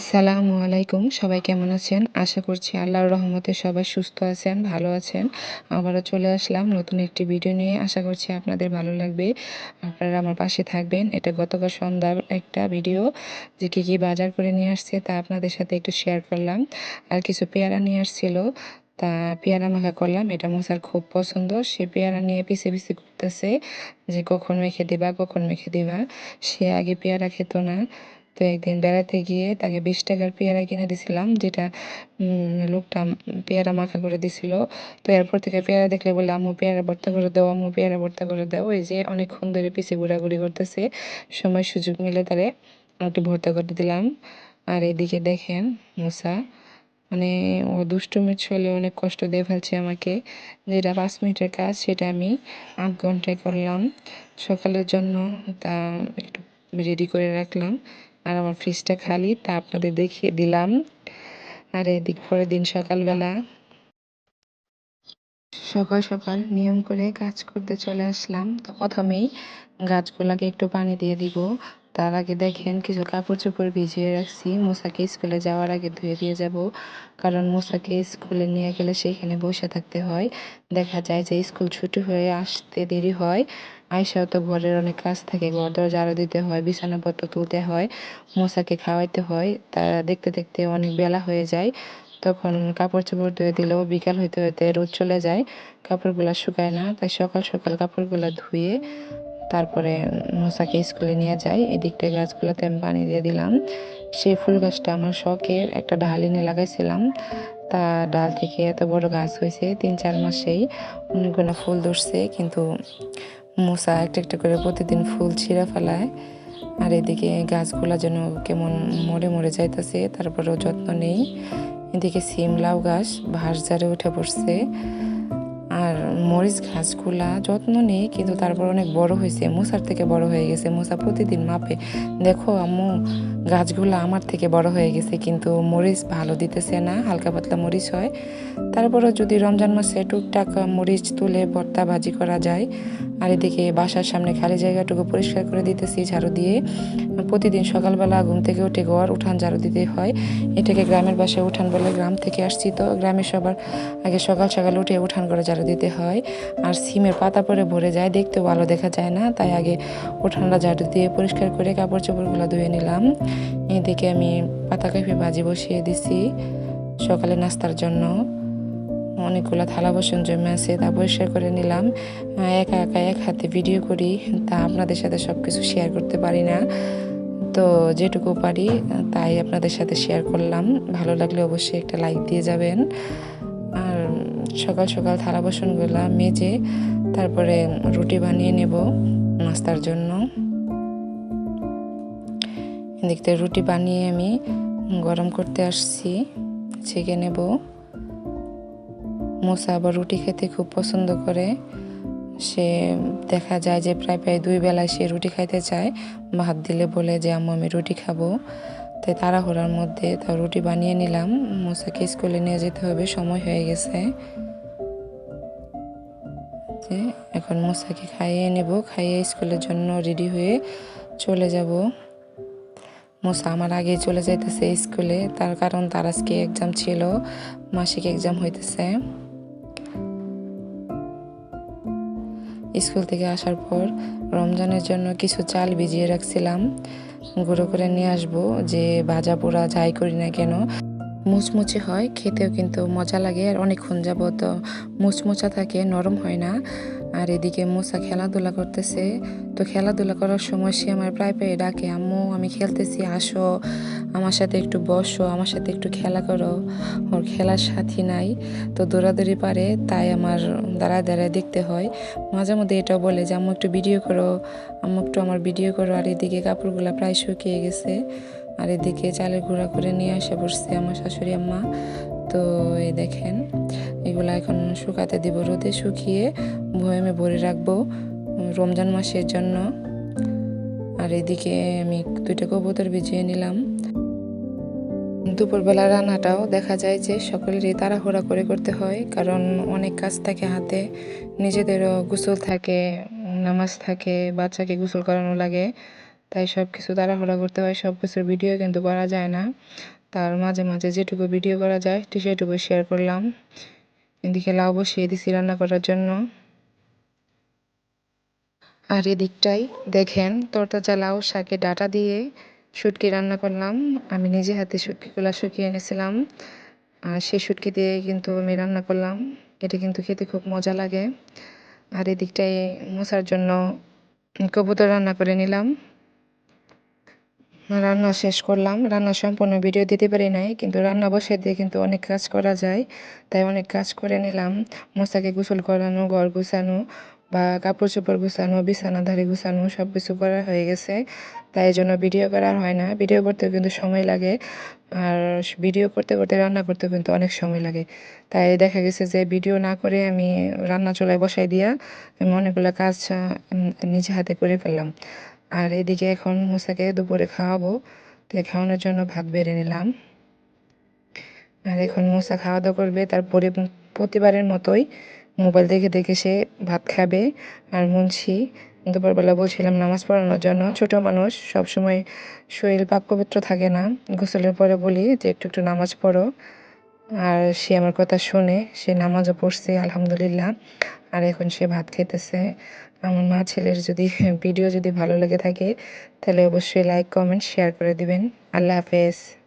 আসসালামু আলাইকুম, সবাই কেমন আছেন? আশা করছি আল্লাহর রহমতে সবাই সুস্থ আছেন, ভালো আছেন। আবারও চলে আসলাম নতুন একটি ভিডিও নিয়ে। আশা করছি আপনাদের ভালো লাগবে। আপনারা আমার পাশে থাকবেন। এটা গতকাল সন্ধ্যার একটা ভিডিও যে কী কী বাজার করে নিয়ে আসছে তা আপনাদের সাথে একটু শেয়ার করলাম। আর কিছু পেয়ারা নিয়ে আসছিল, তা পেয়ারা মাখা করলাম। এটা মশার খুব পছন্দ। সে পেয়ারা নিয়ে পিছে পিছে করতেছে যে কখন মেখে দিবা, কখন মেখে দিবা। সে আগে পেয়ারা খেত না। তো একদিন বেড়াতে গিয়ে তাকে বিশ টাকার পেয়ারা কিনে দিছিলাম, যেটা লোকটা পেয়ারা মাখা করে দিছিল। তো এরপর থেকে পেয়ারা দেখলে বলে আম্মু, পেয়ারা ভর্তা করে দাও, আম্মু, পেয়ারা ভর্তা করে দাও। ওই যে অনেকক্ষণ ধরে পিছিয়ে ঘোরাঘুরি করতেছে, সময় সুযোগ মিলে তারে একটু ভর্তা করে দিলাম। আর এদিকে দেখেন মশা মানে ও দুষ্টুমির ছলে অনেক কষ্ট দিয়ে ফেলছে আমাকে। যেটা পাঁচ মিনিটের কাজ, সেটা আমি আধ ঘন্টায় করলাম। সকালের জন্য তা একটু রেডি করে রাখলাম। আর আমার ফ্রিজটা খালি, তা আপনাদের দেখিয়ে দিলাম। আর এদিক পরের দিন সকালবেলা সকাল সকাল নিয়ম করে কাজ করতে চলে আসলাম। তো প্রথমেই গাছগুলাকে একটু পানি দিয়ে দিব। তার আগে দেখেন কিছু কাপড় চোপড় ভিজিয়ে রাখছি। মশাকে স্কুলে যাওয়ার আগে ধুয়ে দিয়ে যাব। কারণ মশাকে স্কুলে নিয়ে গেলে সেখানে বসে থাকতে হয়। দেখা যায় যে স্কুল ছুটি হয়ে আসতে দেরি হয়। আয়সাও তো ঘরের অনেক কাজ থাকে, ঘর দর ঝাড়ু দিতে হয়, বিছানাপত্র তুলতে হয় মশাকে খাওয়াইতে হয় তা দেখতে দেখতে অনেক বেলা হয়ে যায়। তখন কাপড় চোপড় ধুয়ে দিলেও বিকাল হইতে হইতে রোদ চলে যায়, কাপড়গুলো শুকায় না, তাই সকাল সকাল কাপড়গুলো ধুয়ে তারপরে মশাকে স্কুলে নিয়ে যাই। এদিকটায় গাছগুলোতে আমি পানি দিয়ে দিলাম। সেই ফুল গাছটা আমার শখের একটা ডাল এনে লাগাইছিলাম। তা ডাল থেকে এত বড় গাছ হয়েছে, তিন চার মাসেই অনেকগুলো ফুল ধরছে, কিন্তু মশা একটা একটা করে প্রতিদিন ফুল ছিঁড়া ফেলায়। আর এদিকে গাছগুলা যেন কেমন মরে মরে যাইতেছে, তারপরেও যত্ন নেই। এদিকে সিম লাউ গাছ ভাস উঠে পড়ছে। মরিচ গাছগুলা যত্ন নেই, কিন্তু তারপর অনেক বড় হয়েছে। মশার থেকে বড় হয়ে গেছে। মশা প্রতিদিন মাপে। দেখো আম্মু, গাছগুলো আমার থেকে বড় হয়ে গেছে, কিন্তু মরিচ ভালো দিতেছে না, হালকা পাতলা মরিচ হয়। তারপরও যদি রমজান মাসে টুকটাক মরিচ তুলে ভর্তা ভাজি করা যায়, আর এদিকে বাসার সামনে খালি জায়গাটুকু পরিষ্কার করে দিতেছি ঝাড়ু দিয়ে। প্রতিদিন সকালবেলা ঘুম থেকে উঠে ঘর উঠান ঝাড়ু দিতে হয়। এটাকে গ্রামের বাসায় উঠান বলে গ্রাম থেকে আসছি তো। গ্রামের সবার আগে সকাল সকাল উঠে উঠান করে ঝাড়ু দিতে হয়। আর সিমের পাতা পরে ভরে যায়, দেখতেও ভালো দেখা যায় না। তাই আগে উঠানটা ঝাড়ু দিয়ে পরিষ্কার করে কাপড় চোপড়গুলো ধুয়ে নিলাম। এদিকে আমি পাতা কফি ভাজি বসিয়ে দিছি সকালে নাস্তার জন্য। অনেকগুলো থালা বাসন জমে আছে, তা পরিষ্কার করে নিলাম। একা একা এক হাতে ভিডিও করি, তা আপনাদের সাথে সব কিছু শেয়ার করতে পারি না। তো যেটুকু পারি, তাই আপনাদের সাথে শেয়ার করলাম। ভালো লাগলে অবশ্যই একটা লাইক দিয়ে যাবেন। সকাল সকাল থালা বাসনগুলো মেজে তারপরে রুটি বানিয়ে নেব নাস্তার জন্য। এদিক রুটি বানিয়ে আমি গরম করতে আসছি, ছেঁকে নেব। মোসা আবার রুটি খেতে খুব পছন্দ করে। সে দেখা যায় যে প্রায় প্রায় দুই বেলায় সে রুটি খাইতে চায়। ভাত দিলে বলে যে, আম্মু, আমি রুটি খাব। তাই তাড়াহুড়ার মধ্যে তাও রুটি বানিয়ে নিলাম। মোসাকে স্কুলে নিয়ে যেতে হবে, সময় হয়ে গেছে। যে এখন মোসাকে খাইয়ে নেব, খাইয়ে স্কুলের জন্য রেডি হয়ে চলে যাব। মোসা আমার আগে চলে যাইতেছে স্কুলে, তার কারণ তার আজকে এক্সাম ছিল, মাসিক এক্সাম হইতেছে। স্কুল থেকে আসার পর রমজানের জন্য কিছু চাল ভিজিয়ে রাখছিলাম। গুঁড়ো করে নিয়ে আসব, যে ভাজা পোড়া যাই করি না কেন। মুচমুচে হয়, খেতেও কিন্তু মজা লাগে, আর অনেকক্ষণ যাবত মুচমুচা থাকে, নরম হয় না। আর এদিকে মোসা খেলাধুলা করতেছে। তো খেলাধুলা করার সময় সে আমার প্রায় প্রায় ডাকে, আম্মু, আমি খেলতেছি, আসো। আমার সাথে একটু বসো, আমার সাথে একটু খেলা করো। ওর খেলার সাথী নাই, তো দৌড়াদৌড়ি পারে, তাই আমার দাঁড়ায় দাঁড়ায় দেখতে হয়। মাঝে মধ্যে এটাও বলে যে, আম্মু, একটু ভিডিও করো। আম্মু, একটু আমার ভিডিও করো। আর এদিকে কাপড়গুলো প্রায় শুকিয়ে গেছে। আর এদিকে চালের গুঁড়া করে নিয়ে আসে পড়ছে আমার শাশুড়ি আম্মা। তো এই দেখেন, এগুলো এখন শুকাতে দিব রোদে শুকিয়ে, ভয়েমে ভরে রাখব রমজান মাসের জন্য। আর এদিকে আমি দুইটা কবুতর ভিজিয়ে নিলাম। দুপুরবেলা রান্নাটাও দেখা যায় যে সকলেরই তাড়াহুড়া করে করতে হয়, কারণ অনেক কাজ থাকে হাতে, নিজেদেরও গোসল থাকে, নামাজ থাকে, বাচ্চাকে গোসল করানো লাগে, তাই সব কিছু তাড়াহুড়া করতে হয় সব কিছুর ভিডিও কিন্তু করা যায় না। তার মাঝে মাঝে যেটুকু ভিডিও করা যায়, ঠিক সেটুকু শেয়ার করলাম। এদিকে লাউ বসিয়ে দিছি রান্না করার জন্য। আর এদিকটাই দেখেন, তরতাজা লাউ শাকে ডাটা দিয়ে শুটকি রান্না করলাম। আমি নিজে হাতে শুটকিগুলো শুকিয়ে এনেছিলাম। আর সেই শুটকি দিয়ে কিন্তু আমি রান্না করলাম। এটা কিন্তু খেতে খুব মজা লাগে। আর এদিকটায় মশার জন্য কবুতর রান্না করে নিলাম। রান্না শেষ করলাম। রান্না সম্পূর্ণ ভিডিও দিতে পারি নাই, কিন্তু রান্না বসে দিয়ে কিন্তু অনেক কাজ করা যায়। তাই অনেক কাজ করে নিলাম। মশাকে গোসল করানো, ঘর গুছানো বা কাপড় চোপড় গুছানো, বিছানা ধারে গুছানো সব কিছু করা হয়ে গেছে। তাই জন্য ভিডিও করা হয় না। ভিডিও করতেও কিন্তু সময় লাগে। আর ভিডিও করতে করতে, রান্না করতেও কিন্তু অনেক সময় লাগে। তাই দেখা গেছে যে ভিডিও না করে আমি রান্না চুলায় বসাই দিয়া আমি অনেকগুলো কাজ নিজে হাতে করে ফেললাম। আর এদিকে এখন মুসাকে দুপুরে খাওয়াবো। তাই খাওয়ানোর জন্য ভাত বেড়ে নিলাম। আর এখন মুসা খাওয়া দাওয়া করবে তারপরে প্রতিবারের মতোই মোবাইল দেখে দেখে সে ভাত খাবে। আর মুন্সি দুপুরবেলা বলছিলাম, নামাজ পড়ানোর জন্য ছোট মানুষ সবসময় শরীর পাক পবিত্র থাকে না। গোসলের পরে বলি যে, একটু একটু নামাজ পড়ো। আর সে আমার কথা শুনে সে নামাজও পড়ছে, আলহামদুলিল্লাহ। আর এখন সে ভাত খেতেছে। আমার মা ছেলের যদি ভিডিও যদি ভালো লেগে থাকে, তাহলে অবশ্যই লাইক কমেন্ট শেয়ার করে দিবেন। আল্লাহ হাফেজ।